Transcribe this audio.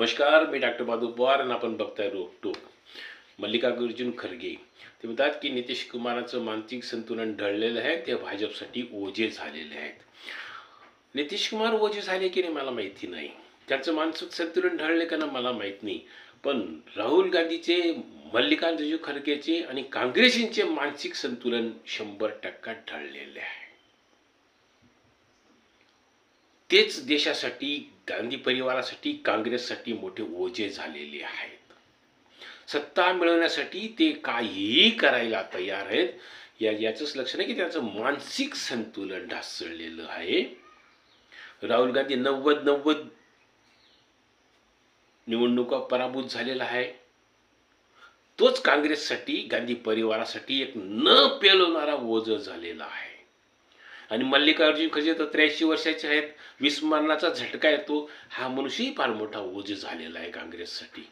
नमस्कार मी डॉक्टर बादू पवार आणि आपण बघताय रोकटोक मल्लिकार्जुन खरगे. ते म्हणतात की नितीश कुमारांचं मानसिक संतुलन ढळलेलं आहे ते भाजपसाठी ओझे झालेले आहेत. नितीश कुमार ओझे झाले की नाही मला माहिती नाही. त्यांचं मानसिक संतुलन ढळले का ना मला माहीत नाही. पण राहुल गांधीचे मल्लिकार्जुन खरगेचे आणि काँग्रेसींचे मानसिक संतुलन शंभर टक्का ढळलेले आहे. तेच देशासाठी गांधी परिवारासाठी काँग्रेससाठी मोठे ओझे झालेले आहेत. सत्ता मिळवण्यासाठी ते काहीही करायला तयार आहेत. या याचंच लक्षण आहे की त्यांचं मानसिक संतुलन ढासळलेलं आहे. राहुल गांधी नव्वद नव्वद निवडणुका पराभूत झालेला आहे. तोच काँग्रेससाठी गांधी परिवारासाठी एक न पेलवणारा ओझ झालेला आहे. आणि मल्लिकार्जुन खरगे तर त्र्याऐंशी वर्षाचे आहेत. विस्मरणाचा झटका येतो. हा मनुष्यही फार मोठा ओझे झालेला आहे काँग्रेससाठी.